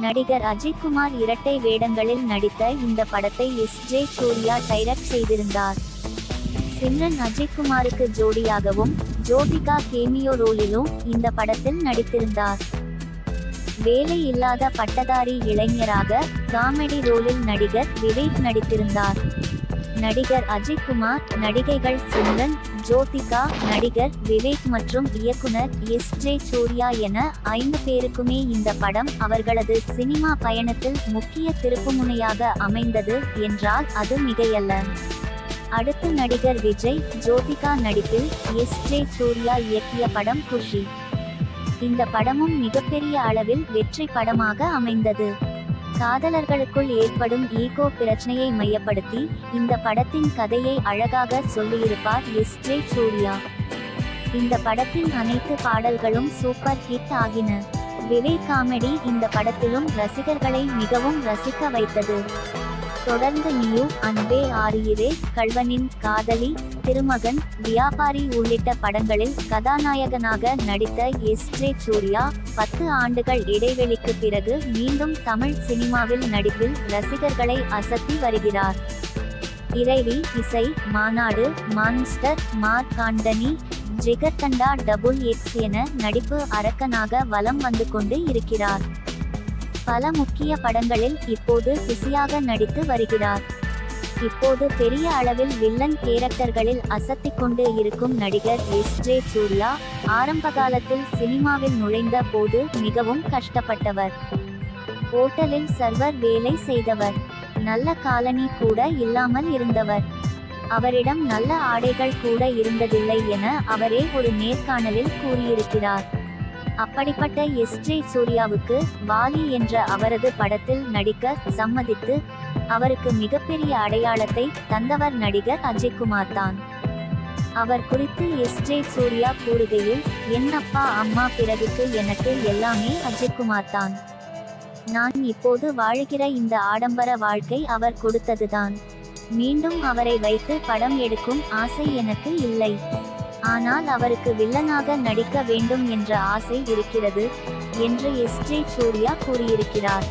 நடிகர் அஜித்குமார் இரட்டை வேடங்களில் நடித்த இந்த படத்தை எஸ் ஜே சூர்யா டைரக்ட் செய்திருந்தார். சிம்ரன் அஜித்குமாருக்கு ஜோடியாகவும் ஜோதிகா கேமியோ ரோலிலும் இந்த படத்தில் நடித்திருந்தார். வேலை இல்லாத பட்டதாரி இளைஞராக காமெடி ரோலில் நடிகர் விவேக் நடித்திருந்தார். நடிகர் அஜித்குமார் நடிகைகள் சிம்ரன் ஜோதிகா நடிகர் விவேக் மற்றும் இயக்குனர் எஸ் ஜே சூர்யா என ஐந்து பேருக்குமே இந்த படம் அவர்களது சினிமா பயணத்தில் முக்கிய திருப்புமுனையாக அமைந்தது என்றால் அது மிகையல்ல. அடுத்து நடிகர் விஜய் ஜோதிகா நடிப்பில் எஸ் ஜே சூர்யா இயக்கிய படம் குஷி இந்த படமும் மிகப்பெரிய அளவில் வெற்றி படமாக அமைந்தது. காதலர்களுக்குள் ஏற்படும் ஈகோ பிரச்சனையை மையப்படுத்தி இந்த படத்தின் கதையை அழகாக சொல்லியிருப்பார் எஸ் ஜே சூர்யா. இந்த படத்தின் அனைத்து பாடல்களும் சூப்பர் ஹிட் ஆகின. விவேக் காமெடி இந்த படத்திலும் ரசிகர்களை மிகவும் ரசிக்க வைத்தது. தொடர்ந்து நியூ அன்பே ஆறுயிரே கல்வனின் காதலி திருமகன் வியாபாரி உள்ளிட்ட படங்களில் கதாநாயகனாக நடித்த எஸ் ஜே சூர்யா பத்து ஆண்டுகள் இடைவெளிக்கு பிறகு மீண்டும் தமிழ் சினிமாவில் நடிப்பில் ரசிகர்களை அசத்தி வருகிறார். Iraivi Isai Maanaadu Monster Mark Antony Jigarthanda double X என நடிப்பு அரக்கனாக வலம் வந்து கொண்டு இருக்கிறார். பல முக்கிய படங்களில் இப்போது பிஸியாக நடித்து வருகிறார். இப்போது பெரிய அளவில் வில்லன் கேரக்டர்களில் அசத்திக் கொண்டு இருக்கும் நடிகர் எஸ். ஜே. சூர்லா ஆரம்ப காலத்தில் சினிமாவில் நுழைந்த போது மிகவும் கஷ்டப்பட்டவர். ஓட்டலில் சர்வர் வேலை செய்தவர். நல்ல காலனி கூட இல்லாமல் இருந்தவர். அவரிடம் நல்ல ஆடைகள் கூட இருந்ததில்லை என அவரே ஒரு நேர்காணலில் கூறியிருக்கிறார். அப்படிப்பட்ட எஸ் ஜே சூர்யாவுக்கு வாலி என்ற அவரது படத்தில் நடிக்க சம்மதித்து அவருக்கு மிகப்பெரிய அடையாளத்தை தந்தவர் நடிகர் அஜய்குமார் தான். அவர் குறித்து எஸ் ஜே சூர்யா கூறுகையில் என்னப்பா அம்மா பிறகுக்கு எனக்கு எல்லாமே அஜய்குமார் தான். நான் இப்போது வாழுகிற இந்த ஆடம்பர வாழ்க்கை அவர் கொடுத்ததுதான். மீண்டும் அவரை வைத்து படம் எடுக்கும் ஆசை எனக்கு இல்லை. ஆனால் அவருக்கு வில்லனாக நடிக்க வேண்டும் என்ற ஆசை இருக்கிறது என்று எஸ். ஜே. சூர்யா கூறியிருக்கிறார்.